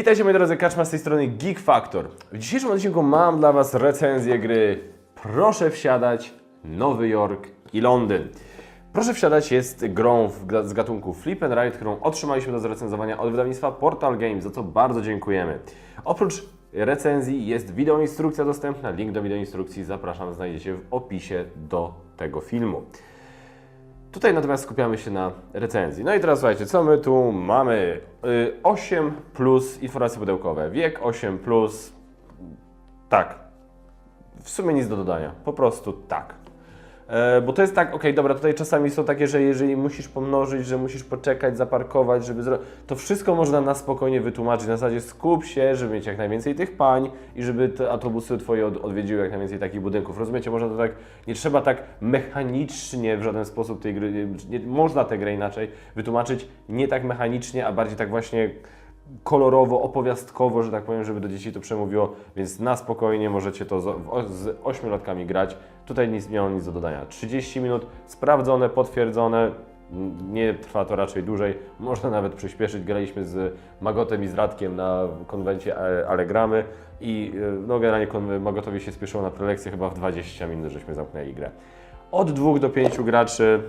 Witajcie moi drodzy, Kaczma z tej strony Geek Factor. W dzisiejszym odcinku mam dla Was recenzję gry Proszę wsiadać, Nowy Jork i Londyn. Proszę wsiadać jest grą w, z gatunku Flip and Ride, którą otrzymaliśmy do zrecenzowania od wydawnictwa Portal Games, za co bardzo dziękujemy. Oprócz recenzji jest wideoinstrukcja dostępna, link do wideoinstrukcji zapraszam, znajdziecie w opisie do tego filmu. Tutaj natomiast skupiamy się na recenzji. No i teraz słuchajcie, co my tu mamy? Y, 8 plus informacje pudełkowe. Wiek 8 plus. Tak. W sumie nic do dodania. Po prostu tak. E, bo to jest tak, okej, dobra, tutaj czasami są takie, że jeżeli musisz pomnożyć, że musisz poczekać, zaparkować, żeby zrobić. To wszystko można na spokojnie wytłumaczyć. Na zasadzie skup się, żeby mieć jak najwięcej tych pań i żeby te autobusy Twoje od, odwiedziły jak najwięcej takich budynków. Rozumiecie, można to tak, nie trzeba tak mechanicznie w żaden sposób tej gry, nie, można tę grę inaczej wytłumaczyć, nie tak mechanicznie, a bardziej tak właśnie kolorowo, opowiastkowo, że tak powiem, żeby do dzieci to przemówiło, więc na spokojnie możecie to z, w- z ośmiolatkami grać. Tutaj nic, nie mam nic do dodania. 30 minut, sprawdzone, potwierdzone, nie trwa to raczej dłużej, można nawet przyspieszyć. Graliśmy z Magotem i z Radkiem na konwencie e, Allegramy i e, no generalnie Magotowi się spieszyło na prelekcję, chyba w 20 minut żeśmy zamknęli grę. Od 2 do 5 graczy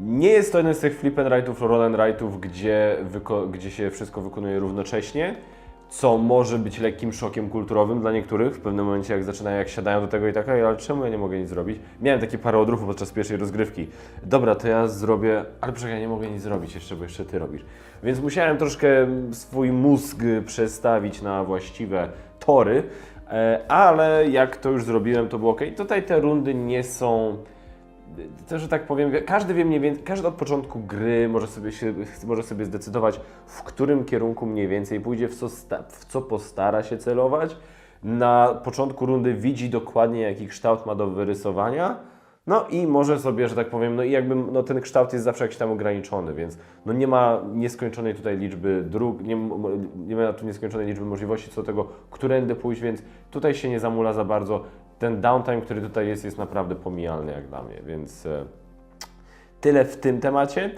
nie jest to jeden z tych flip and rightów, roll and rightów, gdzie, gdzie się wszystko wykonuje równocześnie, co może być lekkim szokiem kulturowym dla niektórych. W pewnym momencie, jak zaczynają, jak siadają do tego i tak, "Ej, ale czemu ja nie mogę nic zrobić? Miałem takie parę odruchów podczas pierwszej rozgrywki. Dobra, to ja zrobię, ale przecież ja nie mogę nic zrobić jeszcze, bo jeszcze ty robisz. Więc musiałem troszkę swój mózg przestawić na właściwe tory, e, ale jak to już zrobiłem, to było ok. Tutaj te rundy nie są to, że tak powiem, wie- każdy wie mniej więcej, każdy od początku gry może sobie, się, może sobie zdecydować, w którym kierunku mniej więcej pójdzie, w co, w co postara się celować. Na początku rundy widzi dokładnie, jaki kształt ma do wyrysowania. No i może sobie, że tak powiem, no i jakby no ten kształt jest zawsze jakiś tam ograniczony, więc no nie ma nieskończonej tutaj liczby dróg, nie, nie ma tu nieskończonej liczby możliwości co do tego, którędy pójść, więc tutaj się nie zamula za bardzo. Ten downtime, który tutaj jest, jest naprawdę pomijalny jak dla mnie, więc e, tyle w tym temacie.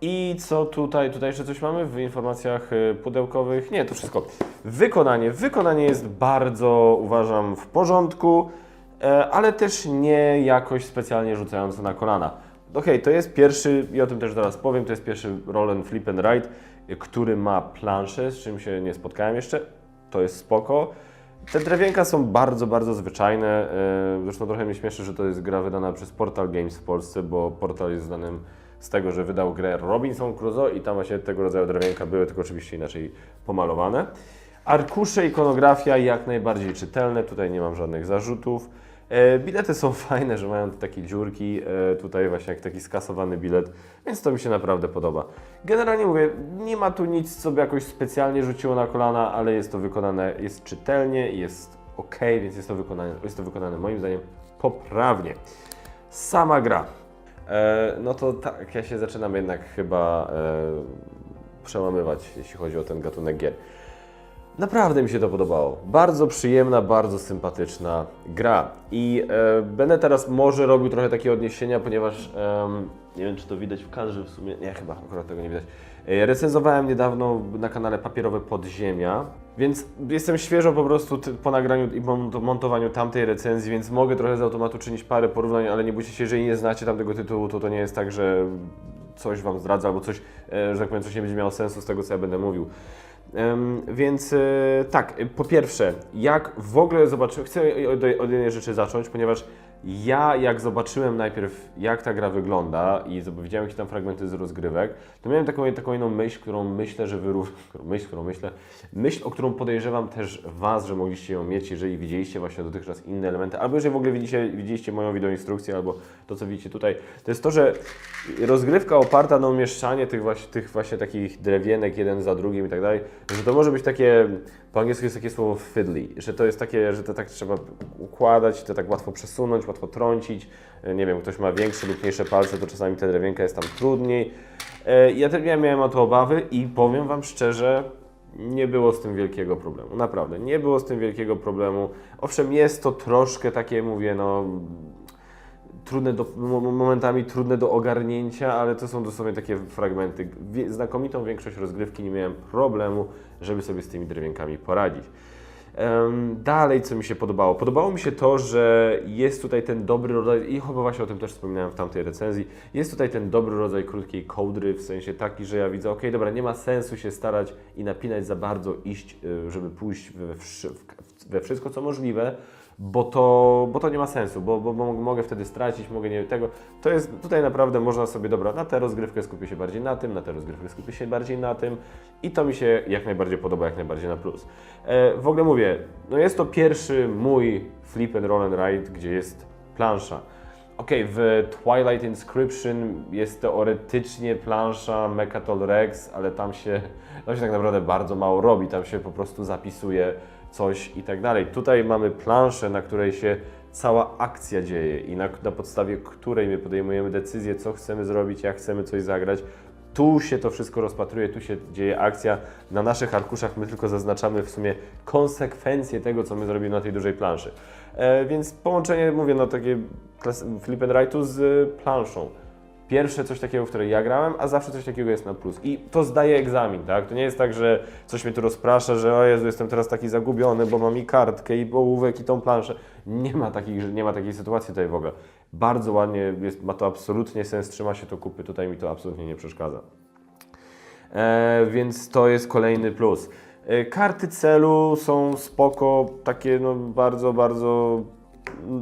I co tutaj? Tutaj jeszcze coś mamy w informacjach e, pudełkowych? Nie, to wszystko. Wykonanie. Wykonanie jest bardzo, uważam, w porządku, e, ale też nie jakoś specjalnie rzucające na kolana. Okej, to jest pierwszy, i o tym też zaraz powiem, to jest pierwszy roll and flip and ride, który ma planszę, z czym się nie spotkałem jeszcze. To jest spoko. Te drewienka są bardzo, bardzo zwyczajne. e, Zresztą trochę mnie śmieszy, że to jest gra wydana przez Portal Games w Polsce, bo Portal jest znanym z tego, że wydał grę Robinson Crusoe i tam właśnie tego rodzaju drewienka były, tylko oczywiście inaczej pomalowane. Arkusze, ikonografia jak najbardziej czytelne, tutaj nie mam żadnych zarzutów. E, Bilety są fajne, że mają takie dziurki, e, tutaj właśnie jak taki skasowany bilet, więc to mi się naprawdę podoba. Generalnie mówię, nie ma tu nic, co by jakoś specjalnie rzuciło na kolana, ale jest to wykonane, jest czytelnie, jest ok, więc jest to wykonane, jest to wykonane moim zdaniem poprawnie. Sama gra. E, no to tak, ja się zaczynam jednak chyba e, przełamywać, jeśli chodzi o ten gatunek gier. Naprawdę mi się to podobało. Bardzo przyjemna, bardzo sympatyczna gra. I e, będę teraz może robił trochę takie odniesienia, ponieważ em, nie wiem, czy to widać w kadrze w sumie. Nie, chyba akurat tego nie widać. E, recenzowałem niedawno na kanale Papierowe Podziemia, więc jestem świeżo po prostu po nagraniu i mont- montowaniu tamtej recenzji, więc mogę trochę z automatu czynić parę porównań, ale nie bójcie się, jeżeli nie znacie tamtego tytułu, to to nie jest tak, że coś Wam zdradza albo coś, e, że tak powiem, coś nie będzie miało sensu z tego, co ja będę mówił. Więc e, tak, po pierwsze, jak w ogóle zobaczyłem, chcę od jednej rzeczy zacząć, ponieważ ja jak zobaczyłem najpierw jak ta gra wygląda i zob- widziałem jakieś tam fragmenty z rozgrywek, to miałem taką, taką jedną myśl, którą myślę, że wy ró- którą myśl, którą myślę, myśl, o którą podejrzewam też Was, że mogliście ją mieć, jeżeli widzieliście właśnie dotychczas inne elementy, albo jeżeli w ogóle widzicie, widzieliście moją wideoinstrukcję, albo to, co widzicie tutaj, to jest to, że rozgrywka oparta na umieszczanie tych właśnie, tych właśnie takich drewienek jeden za drugim i tak dalej, że to może być takie, po angielsku jest takie słowo fiddly, że to jest takie, że to tak trzeba układać, to tak łatwo przesunąć, łatwo trącić, nie wiem, ktoś ma większe lub mniejsze palce, to czasami ta drewienka jest tam trudniej. E, Ja też miałem o to obawy i powiem Wam szczerze, nie było z tym wielkiego problemu. Naprawdę, nie było z tym wielkiego problemu. Owszem, jest to troszkę takie, mówię, no trudne do, mo- momentami trudne do ogarnięcia, ale to są dosłownie takie fragmenty. Znakomitą większość rozgrywki nie miałem problemu, żeby sobie z tymi drewienkami poradzić. Dalej, co mi się podobało? Podobało mi się to, że jest tutaj ten dobry rodzaj, i chyba właśnie o tym też wspominałem w tamtej recenzji, jest tutaj ten dobry rodzaj krótkiej kołdry, w sensie taki, że ja widzę, ok, dobra, nie ma sensu się starać i napinać za bardzo, iść, y, żeby pójść we, we wszystko, co możliwe, bo to, bo to nie ma sensu, bo, bo, bo mogę wtedy stracić, mogę nie tego. To jest tutaj naprawdę można sobie, dobra, na tę rozgrywkę skupię się bardziej na tym, na tę rozgrywkę skupię się bardziej na tym i to mi się jak najbardziej podoba, jak najbardziej na plus. E, w ogóle mówię, no jest to pierwszy mój flip and roll and ride, gdzie jest plansza. Okej, w Twilight Inscription jest teoretycznie plansza Mechatol Rex, ale tam się, tam się tak naprawdę bardzo mało robi, tam się po prostu zapisuje coś i tak dalej. Tutaj mamy planszę, na której się cała akcja dzieje i na, na podstawie której my podejmujemy decyzję, co chcemy zrobić, jak chcemy coś zagrać. Tu się to wszystko rozpatruje, tu się dzieje akcja. Na naszych arkuszach my tylko zaznaczamy w sumie konsekwencje tego, co my zrobimy na tej dużej planszy. E, więc połączenie, mówię, no takie flip and write'u z y, planszą. Pierwsze coś takiego, w której ja grałem, a zawsze coś takiego jest na plus. I to zdaje egzamin, tak? To nie jest tak, że coś mnie tu rozprasza, że o Jezu, jestem teraz taki zagubiony, bo mam i kartkę, i ołówek, i tą planszę. Nie ma, takich, nie ma takiej sytuacji tutaj w ogóle. Bardzo ładnie, jest, ma to absolutnie sens, trzyma się to kupy, tutaj mi to absolutnie nie przeszkadza. E, więc to jest kolejny plus. E, karty celu są spoko, takie no bardzo, bardzo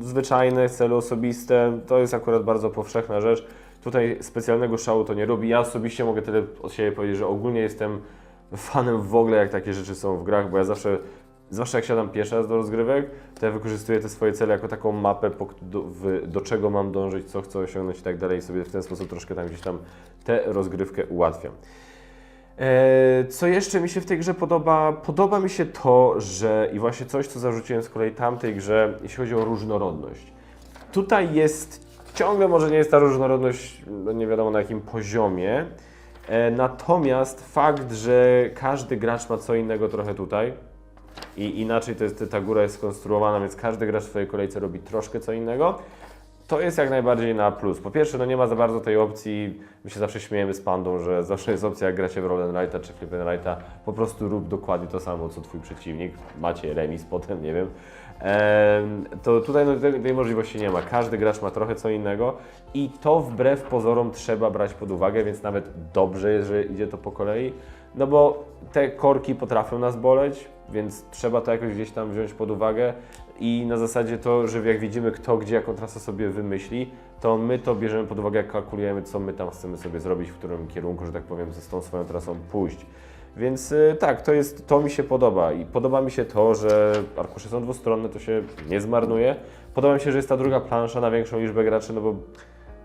zwyczajne, cele osobiste. To jest akurat bardzo powszechna rzecz. Tutaj specjalnego szału to nie robi. Ja osobiście mogę tyle od siebie powiedzieć, że ogólnie jestem fanem w ogóle, jak takie rzeczy są w grach, bo ja zawsze, zwłaszcza jak siadam pierwszy raz do rozgrywek, to ja wykorzystuję te swoje cele jako taką mapę, do, w, do czego mam dążyć, co chcę osiągnąć i tak dalej. I sobie w ten sposób troszkę tam gdzieś tam tę rozgrywkę ułatwiam. E, Co jeszcze mi się w tej grze podoba? Podoba mi się to, że i właśnie coś, co zarzuciłem z kolei tamtej grze, jeśli chodzi o różnorodność. Tutaj jest ciągle, może nie jest ta różnorodność, no nie wiadomo na jakim poziomie, e, natomiast fakt, że każdy gracz ma co innego trochę tutaj i inaczej to jest, ta góra jest skonstruowana, więc każdy gracz w swojej kolejce robi troszkę co innego. To jest jak najbardziej na plus. Po pierwsze, no nie ma za bardzo tej opcji, my się zawsze śmiejemy z Pandą, że zawsze jest opcja, jak gracie w Roll and Write'a czy Flip and Write'a, po prostu rób dokładnie to samo, co Twój przeciwnik, macie remis potem, nie wiem. Em, to tutaj no, tej, tej możliwości nie ma. Każdy gracz ma trochę co innego i to wbrew pozorom trzeba brać pod uwagę, więc nawet dobrze jest, że idzie to po kolei, no bo te korki potrafią nas boleć, więc trzeba to jakoś gdzieś tam wziąć pod uwagę i na zasadzie to, że jak widzimy kto gdzie jaką trasę sobie wymyśli, to my to bierzemy pod uwagę, jak kalkulujemy, co my tam chcemy sobie zrobić, w którym kierunku, że tak powiem, z tą swoją trasą pójść. Więc y, tak, to, jest, to mi się podoba i podoba mi się to, że arkusze są dwustronne, to się nie zmarnuje. Podoba mi się, że jest ta druga plansza na większą liczbę graczy, no bo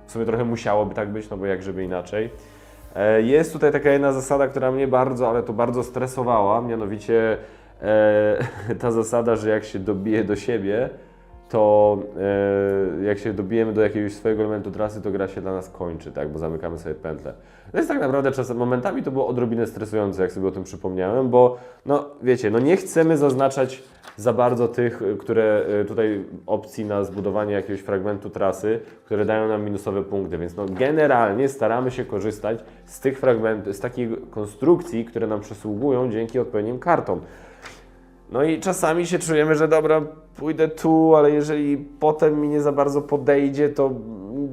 w sumie trochę musiałoby tak być, no bo jak żeby inaczej. E, Jest tutaj taka jedna zasada, która mnie bardzo, ale to bardzo stresowała, mianowicie ta zasada, że jak się dobije do siebie, to e, jak się dobijemy do jakiegoś swojego elementu trasy, to gra się dla nas kończy, tak, bo zamykamy sobie pętlę. To jest tak naprawdę czasem, momentami to było odrobinę stresujące, jak sobie o tym przypomniałem, bo no wiecie, no nie chcemy zaznaczać za bardzo tych, y, które tutaj opcji na zbudowanie jakiegoś fragmentu trasy, które dają nam minusowe punkty, więc no generalnie staramy się korzystać z tych fragmentów, z takich konstrukcji, które nam przysługują dzięki odpowiednim kartom. No i czasami się czujemy, że dobra, pójdę tu, ale jeżeli potem mi nie za bardzo podejdzie, to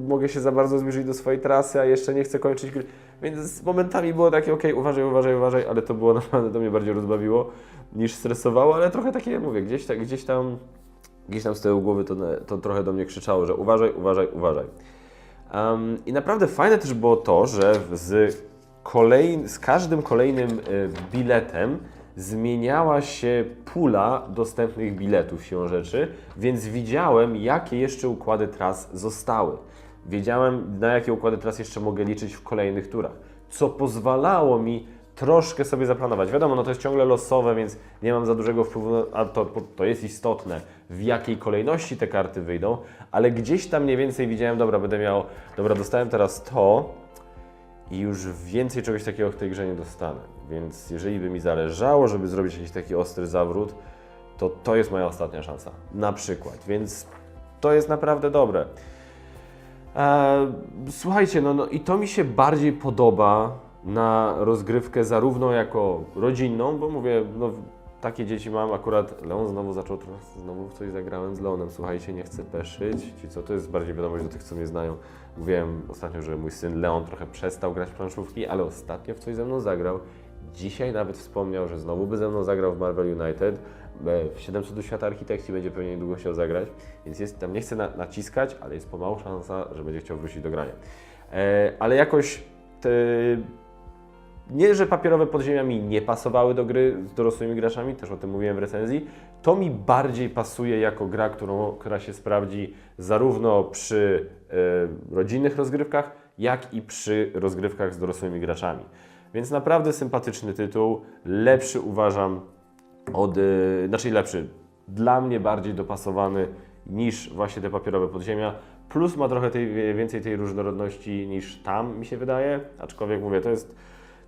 mogę się za bardzo zbliżyć do swojej trasy, a jeszcze nie chcę kończyć. Więc momentami było takie, okej, uważaj, uważaj, uważaj, ale to było naprawdę, to mnie bardziej rozbawiło niż stresowało, ale trochę takie, mówię, gdzieś, tak, gdzieś tam, gdzieś tam z tyłu głowy to, to trochę do mnie krzyczało, że uważaj, uważaj, uważaj. Um, I naprawdę fajne też było to, że z, kolej, z każdym kolejnym y, biletem zmieniała się pula dostępnych biletów siłą rzeczy, więc widziałem, jakie jeszcze układy tras zostały. Wiedziałem, na jakie układy tras jeszcze mogę liczyć w kolejnych turach, co pozwalało mi troszkę sobie zaplanować. Wiadomo, no to jest ciągle losowe, więc nie mam za dużego wpływu, na- a to, to jest istotne, w jakiej kolejności te karty wyjdą, ale gdzieś tam mniej więcej widziałem, dobra, będę miał, dobra, dostałem teraz to, i już więcej czegoś takiego w tej grze nie dostanę. Więc jeżeli by mi zależało, żeby zrobić jakiś taki ostry zawrót, to to jest moja ostatnia szansa. Na przykład. Więc to jest naprawdę dobre. E, słuchajcie, no, no i to mi się bardziej podoba na rozgrywkę zarówno jako rodzinną, bo mówię, no takie dzieci mam, akurat Leon znowu zaczął znowu w coś zagrałem z Leonem, słuchajcie, nie chcę peszyć, ci co, to jest bardziej wiadomość do tych, co mnie znają. Mówiłem ostatnio, że mój syn Leon trochę przestał grać w planszówki, ale ostatnio w coś ze mną zagrał. Dzisiaj nawet wspomniał, że znowu by ze mną zagrał w Marvel United. E, W 700 do świata architekcji będzie pewnie niedługo chciał zagrać, więc jest, tam nie chcę na, naciskać, ale jest pomału szansa, że będzie chciał wrócić do grania. E, ale jakoś te, nie, że papierowe podziemia mi nie pasowały do gry z dorosłymi graczami, też o tym mówiłem w recenzji. To mi bardziej pasuje jako gra, którą, która się sprawdzi zarówno przy e, rodzinnych rozgrywkach, jak i przy rozgrywkach z dorosłymi graczami. Więc naprawdę sympatyczny tytuł, lepszy uważam od, y, znaczy lepszy, dla mnie bardziej dopasowany niż właśnie te papierowe podziemia. Plus ma trochę tej, więcej tej różnorodności niż tam, mi się wydaje. Aczkolwiek mówię, to jest.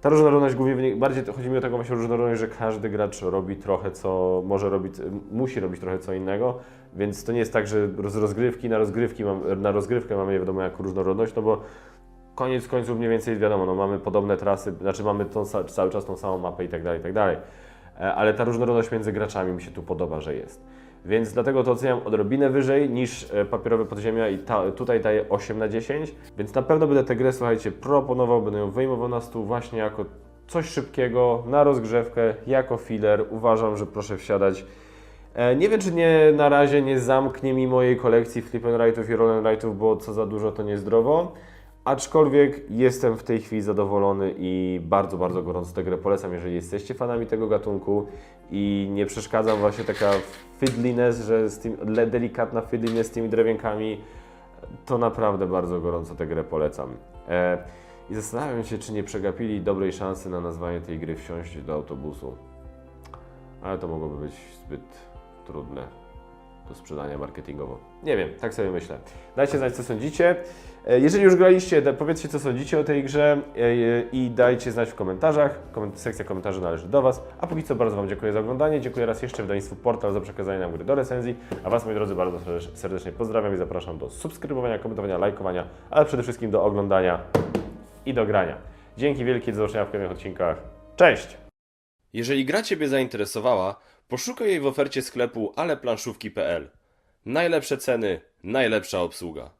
Ta różnorodność głównie bardziej chodzi mi o taką właśnie różnorodność, że każdy gracz robi trochę co może robić, musi robić trochę co innego, więc to nie jest tak, że z rozgrywki na rozgrywki mam, na rozgrywkę mamy wiadomo jak różnorodność, no bo koniec końców mniej więcej wiadomo, no mamy podobne trasy, znaczy mamy tą, cały czas tą samą mapę i tak dalej, i tak dalej. E, Ale ta różnorodność między graczami mi się tu podoba, że jest. Więc dlatego to oceniam odrobinę wyżej niż e, papierowe podziemia i ta, tutaj daję 8 na 10. Więc na pewno będę tę grę, słuchajcie, proponował, będę ją wyjmował na stół właśnie jako coś szybkiego, na rozgrzewkę, jako filler. Uważam, że proszę wsiadać. E, Nie wiem, czy nie na razie nie zamknie mi mojej kolekcji flip and i roll and bo co za dużo to niezdrowo. Aczkolwiek jestem w tej chwili zadowolony i bardzo, bardzo gorąco tę grę polecam, jeżeli jesteście fanami tego gatunku i nie przeszkadza właśnie taka fiddliness, że z tym, delikatna fiddliness z tymi drewienkami, to naprawdę bardzo gorąco tę grę polecam. E, I zastanawiam się, czy nie przegapili dobrej szansy na nazwanie tej gry wsiąść do autobusu. Ale to mogłoby być zbyt trudne do sprzedania marketingowo. Nie wiem, tak sobie myślę. Dajcie znać, co sądzicie. E, Jeżeli już graliście, powiedzcie, co sądzicie o tej grze e, e, i dajcie znać w komentarzach. Koment- sekcja komentarzy należy do Was. A póki co bardzo Wam dziękuję za oglądanie. Dziękuję raz jeszcze wydawnictwu Portal za przekazanie nam gry do recenzji. A Was, moi drodzy, bardzo serdecz- serdecznie pozdrawiam i zapraszam do subskrybowania, komentowania, lajkowania, ale przede wszystkim do oglądania i do grania. Dzięki wielkie, do zobaczenia w kolejnych odcinkach. Cześć! Jeżeli gra Ciebie zainteresowała, poszukaj jej w ofercie sklepu aleplanszówki.pl. Najlepsze ceny, najlepsza obsługa.